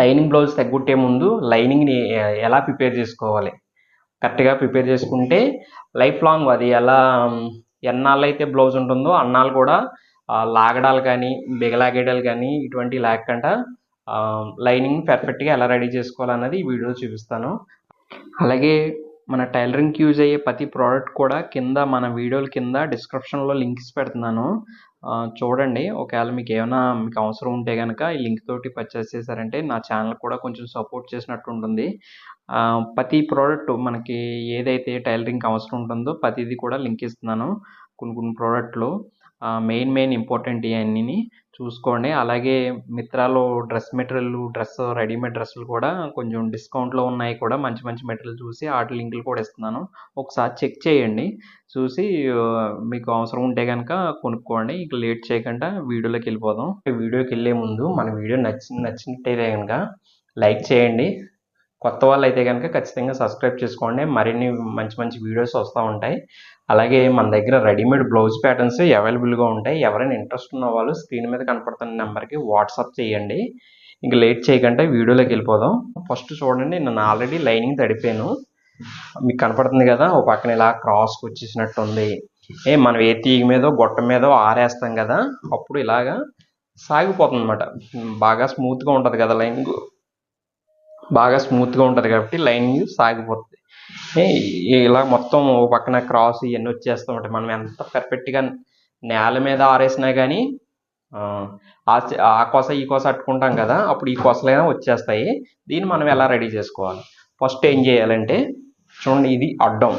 Lining blouse తగ్గుట్టే ముందు లైనింగ్ని ఎలా ప్రిపేర్ చేసుకోవాలి? కరెక్ట్గా ప్రిపేర్ చేసుకుంటే లైఫ్ లాంగ్ అది ఎలా ఎన్నాళ్ళు అయితే బ్లౌజ్ ఉంటుందో అన్నాళ్ళు కూడా లాగడాలు కానీ బిగలాగేడాలు కానీ ఇటువంటి లేకుండా లైనింగ్ పర్ఫెక్ట్గా ఎలా రెడీ చేసుకోవాలన్నది ఈ వీడియో చూపిస్తాను. అలాగే మన టైలరింగ్కి యూజ్ అయ్యే ప్రతి ప్రోడక్ట్ కూడా కింద మన వీడియోల కింద డిస్క్రిప్షన్లో లింక్స్ పెడుతున్నాను. చూడండి. ఒకవేళ మీకు ఏమైనా మీకు అవసరం ఉంటే కనుక ఈ లింక్ తోటి పర్చేస్ చేశారంటే నా ఛానల్ కూడా కొంచెం సపోర్ట్ చేసినట్టు ఉంటుంది. ప్రతి ప్రోడక్ట్ మనకి ఏదైతే టైలరింగ్కి అవసరం ఉంటుందో ప్రతిదీ కూడా లింక్ ఇస్తున్నాను. కొన్ని కొన్ని ప్రోడక్ట్లు. మెయిన్ మెయిన్ ఇంపార్టెంట్ ఇవన్నీ చూసుకోండి. అలాగే మిత్రాలో డ్రెస్ మెటీరియల్ డ్రెస్ రెడీమేడ్ డ్రెస్సులు కూడా కొంచెం డిస్కౌంట్లో ఉన్నాయి కూడా. మంచి మంచి మెటీరియల్ చూసి వాటి లింకులు కూడా ఇస్తున్నాను. ఒకసారి చెక్ చేయండి. చూసి మీకు అవసరం ఉంటే కనుక కొనుక్కోండి. ఇక లేట్ చేయకుండా వీడియోలోకి వెళ్ళిపోదాం. వీడియోకి వెళ్ళే ముందు మన వీడియో నచ్చి నచ్చినట్టయితే కనుక లైక్ చేయండి. కొత్త వాళ్ళు అయితే కనుక ఖచ్చితంగా సబ్స్క్రైబ్ చేసుకోండి. మరిన్ని మంచి మంచి వీడియోస్ వస్తూ ఉంటాయి. అలాగే మన దగ్గర రెడీమేడ్ బ్లౌజ్ ప్యాటర్న్స్ అవైలబుల్గా ఉంటాయి. ఎవరైనా ఇంట్రెస్ట్ ఉన్న వాళ్ళు స్క్రీన్ మీద కనపడుతున్న నెంబర్కి వాట్సాప్ చేయండి. ఇంక లేట్ చేయకుండా వీడియోలోకి వెళ్ళిపోదాం. ఫస్ట్ చూడండి నేను ఆల్రెడీ లైనింగ్ తడిపాను. మీకు కనపడుతుంది కదా ఒక పక్కన ఇలా క్రాస్కి వచ్చేసినట్టు ఉంది. ఏ మనం ఏ తీగ మీదో గొట్ట మీదో ఆరేస్తాం కదా అప్పుడు ఇలాగా సాగిపోతుంది అనమాట బాగా స్మూత్గా ఉంటుంది కదా లైనింగ్ బాగా స్మూత్గా ఉంటుంది కాబట్టి లైనింగ్ సాగిపోతుంది ఇలా మొత్తం ఓ పక్కన క్రాస్ ఇవన్నీ వచ్చేస్తూ ఉంటాయి. మనం ఎంత పర్ఫెక్ట్గా నేల మీద ఆరేసినా కానీ ఆ, కోస కొస ఈ కొస అట్టుకుంటాం కదా అప్పుడు ఈ కొసలైనా వచ్చేస్తాయి. దీన్ని మనం ఎలా రెడీ చేసుకోవాలి? ఫస్ట్ ఏం చేయాలంటే చూడండి ఇది అడ్డం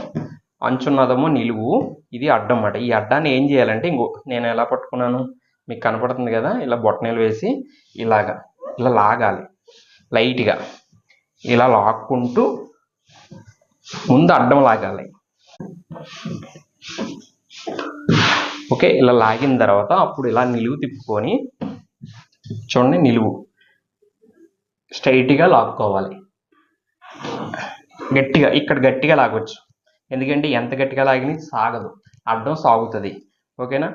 అంచున్నదము నిలువు ఇది అడ్డం అన్నమాట ఈ అడ్డాన్ని ఏం చేయాలంటే ఇంకో నేను ఎలా పట్టుకున్నాను? మీకు కనపడుతుంది కదా ఇలా బొట్టనీలు వేసి ఇలాగా ఇలా లాగాలి. లైట్గా ఇలా లాక్కుంటూ ముందు అడ్డం లాగాలి. ఓకే ఇలా లాగిన తర్వాత అప్పుడు ఇలా నిలువు తిప్పుకొని చూడండి నిలువు. స్ట్రైట్గా లాక్కోవాలి. గట్టిగా ఇక్కడ గట్టిగా లాగొచ్చు. ఎందుకంటే ఎంత గట్టిగా లాగిన సాగదు. అడ్డం సాగుతుంది. ఓకేనా?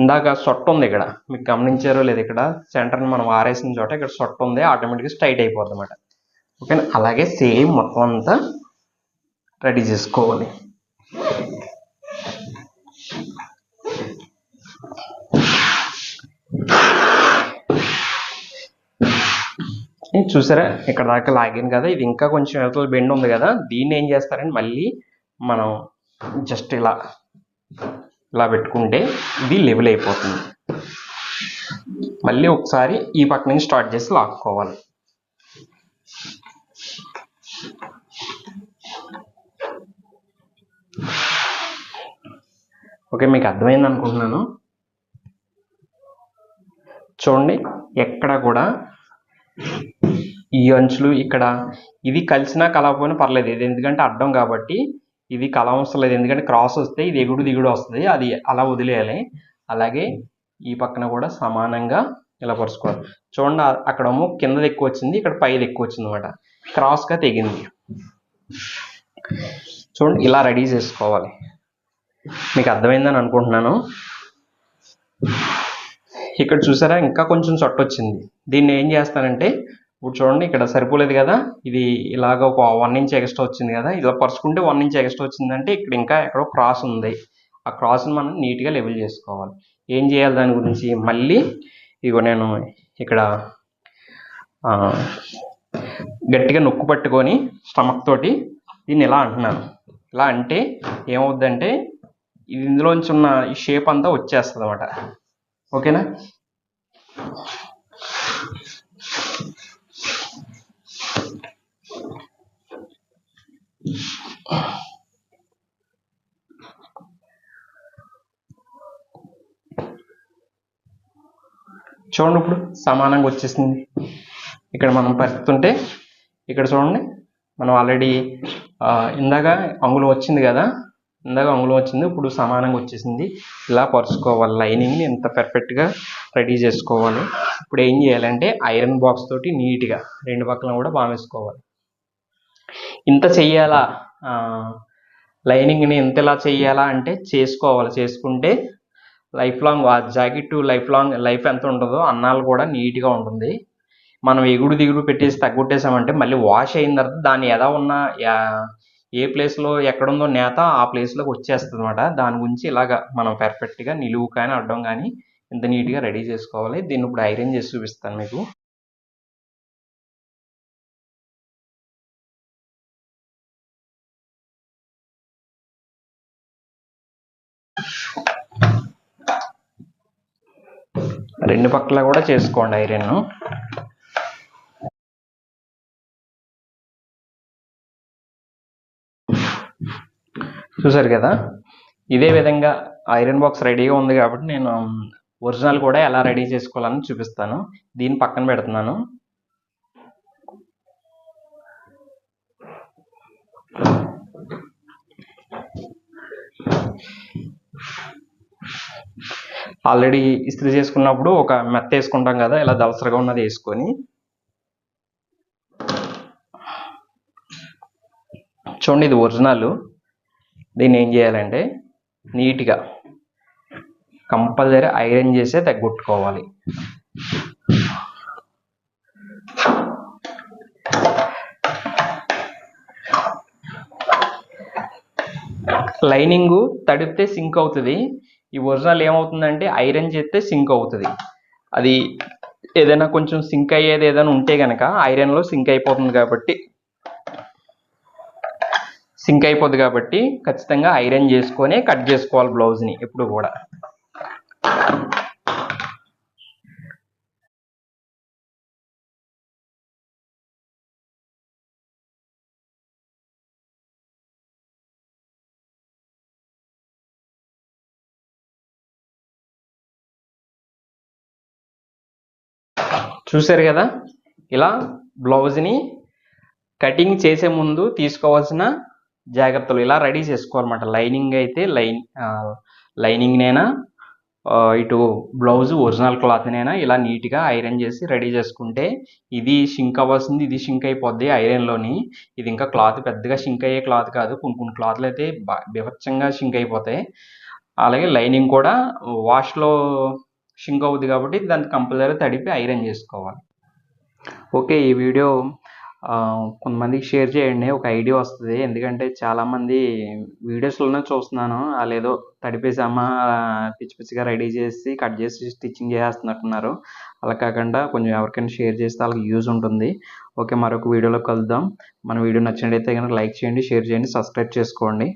ఇందాక సొట్ట ఉంది ఇక్కడ. మీకు గమనించారో లేదు ఇక్కడ సెంటర్ని మనం ఆరేసిన చోట ఇక్కడ సొట్ట ఉంది ఆటోమేటిక్గా స్ట్రైట్ అయిపోద్ది అనమాట ఓకేనా? అలాగే సేమ్ మొత్తం అంతా రెడీ చేసుకోవాలి. చూసారా? ఇక్కడ దాకా లాగాను కదా. ఇది ఇంకా కొంచెం అవతల బెండ్ ఉంది కదా. దీన్ని ఏం చేస్తారని మళ్ళీ మనం జస్ట్ ఇలా ఇలా పెట్టుకుంటే ఇది లెవెల్ అయిపోతుంది. మళ్ళీ ఒకసారి ఈ పక్క నుంచి స్టార్ట్ చేసి లాక్కోవాలి. ఓకే మీకు అర్థమైంది అనుకుంటున్నాను. చూడండి ఎక్కడ కూడా ఈ అంచులు ఇక్కడ ఇది కలిసినా కలవకపోయినా పర్లేదు. ఇది ఎందుకంటే అడ్డం కాబట్టి ఇది కల లేదు. ఎందుకంటే క్రాస్ వస్తే ఇది ఎగుడు దిగుడు వస్తుంది. అది అలా వదిలేయాలి. అలాగే ఈ పక్కన కూడా సమానంగా ఇలా పరుచుకోవాలి. చూడండి ఆ- అక్కడేమో కిందది ఎక్కువ వచ్చింది ఇక్కడ పైది ఎక్కువ వచ్చింది అనమాట క్రాస్గా తెగింది. చూడండి ఇలా రెడీ చేసుకోవాలి. మీకు అర్థమైందని అనుకుంటున్నాను. ఇక్కడ చూసారా ఇంకా కొంచెం చొట్ట వచ్చింది. దీన్ని ఏం చేస్తానంటే ఇప్పుడు చూడండి ఇక్కడ సరిపోలేదు కదా ఇది ఇలాగ ఒక వన్ ఇంచ్ ఎక్స్ట్రా వచ్చింది కదా ఇలా పరుచుకుంటే వన్ ఇంచ్ ఎక్స్ట్రా వచ్చిందంటే ఇక్కడ ఇంకా ఎక్కడో క్రాస్ ఉంది. ఆ క్రాస్ని మనం నీట్గా లెవెల్ చేసుకోవాలి. ఏం చేయాలి దాని గురించి? మళ్ళీ ఇగో నేను ఇక్కడ గట్టిగా నొక్కు పట్టుకొని స్టమక్ తోటి దీన్ని ఇలా అంటున్నాను. ఇలా అంటే ఏమవుద్దంటే ఇందులోంచి ఉన్న ఈ షేప్ అంతా వచ్చేస్తుంది అనమాట ఓకేనా? చూడండి ఇప్పుడు సమానంగా వచ్చేసింది. ఇక్కడ మనం పరిస్థితుంటే ఇక్కడ చూడండి మనం ఆల్రెడీ ఇందాక అంగుళం వచ్చింది కదా ఇందాక అంగుళం వచ్చింది ఇప్పుడు సమానంగా వచ్చేసింది. ఇలా పరుచుకోవాలి లైనింగ్ని ఎంత పర్ఫెక్ట్గా రెడీ చేసుకోవాలి. ఇప్పుడు ఏం చేయాలంటే ఐరన్ బాక్స్ తోటి నీట్గా రెండు పక్కల కూడా బామేసుకోవాలి ఇంత చెయ్యాలా? లైనింగ్ని ఎంత ఇలా చెయ్యాలా అంటే చేసుకోవాలి. చేసుకుంటే లైఫ్ లాంగ్ ఆ జాకెట్ లైఫ్ లాంగ్ లైఫ్ ఎంత ఉంటుందో అన్నాలు కూడా నీట్గా ఉంటుంది. మనం ఎగుడు దిగుడు పెట్టేసి తగ్గొట్టేసామంటే మళ్ళీ వాష్ అయిన తర్వాత దాన్ని ఎలా ఉన్న యా- ఏ ప్లేస్లో ఎక్కడుందో నేత ఆ ప్లేస్లోకి వచ్చేస్తుంది అనమాట దాని గురించి ఇలాగ మనం పర్ఫెక్ట్గా నిలువు కానీ అడ్డం కానీ ఇంత నీట్గా రెడీ చేసుకోవాలి. దీన్ని ఇప్పుడు ఐరన్ చేసి చూపిస్తాను మీకు. రెండు పక్కల కూడా చేసుకోండి ఐరన్ చూసారు కదా? ఇదే విధంగా ఐరన్ బాక్స్ రెడీగా ఉంది కాబట్టి నేను ఒరిజినల్ కూడా ఎలా రెడీ చేసుకోవాలని చూపిస్తాను. దీన్ని పక్కన పెడుతున్నాను. ఆల్రెడీ ఇస్త్రీ చేసుకున్నప్పుడు ఒక మెత్త వేసుకుంటాం కదా ఇలా దలసరగా ఉన్నది వేసుకొని. చూడండి ఇది ఒరిజినల్. దీన్ని ఏం చేయాలంటే నీట్గా కంపల్సరీ ఐరన్ చేసే తగ్గొట్టుకోవాలి. లైనింగ్ తడిపితే సింక్ అవుతుంది. ఈ ఒరిజినల్ ఏమవుతుందంటే ఐరన్ చేస్తే సింక్ అవుతుంది. అది ఏదైనా కొంచెం సింక్ అయ్యేది ఏదైనా ఉంటే కనుక ఐరన్లో సింక్ అయిపోతుంది కాబట్టి సింక్ అయిపోద్ది కాబట్టి ఖచ్చితంగా ఐరన్ చేసుకొని కట్ చేసుకోవాలి బ్లౌజ్ని ఎప్పుడు కూడా. చూశారు కదా? ఇలా బ్లౌజ్ని కటింగ్ చేసే ముందు తీసుకోవాల్సిన జాగ్రత్తలు ఇలా రెడీ చేసుకోవాలన్నమాట. లైనింగ్ అయితే లైన్ లైనింగ్నైనా ఇటు బ్లౌజ్ ఒరిజినల్ క్లాత్నైనా ఇలా నీట్గా ఐరన్ చేసి రెడీ చేసుకుంటే ఇది షింక్ అవ్వాల్సింది ఇది షింక్ అయిపోద్ది ఐరన్లోని. ఇది ఇంకా క్లాత్ పెద్దగా షింక్ అయ్యే క్లాత్ కాదు. కొన్ని కొన్ని క్లాత్లు అయితే బా షింక్ అయిపోతాయి. అలాగే లైనింగ్ కూడా వాష్లో షింక్ అవుద్ది కాబట్టి దాన్ని కంపల్సరీ తడిపి ఐరన్ చేసుకోవాలి. ఓకే ఈ వీడియో కొంతమందికి షేర్ చేయండి ఒక ఐడియా వస్తుంది. ఎందుకంటే చాలామంది వీడియోస్లోనే చూస్తున్నాను. వాళ్ళు ఏదో తడిపేసామా పిచ్చి పిచ్చిగా రెడీ చేసి కట్ చేసి స్టిచ్చింగ్ చేస్తున్నట్టున్నారు అలా కాకుండా కొంచెం ఎవరికైనా షేర్ చేస్తే వాళ్ళకి యూజ్ ఉంటుంది. ఓకే మరొక వీడియోలో కలుద్దాం. మన వీడియో నచ్చినట్టయితే కనుక లైక్ చేయండి షేర్ చేయండి సబ్స్క్రైబ్ చేసుకోండి.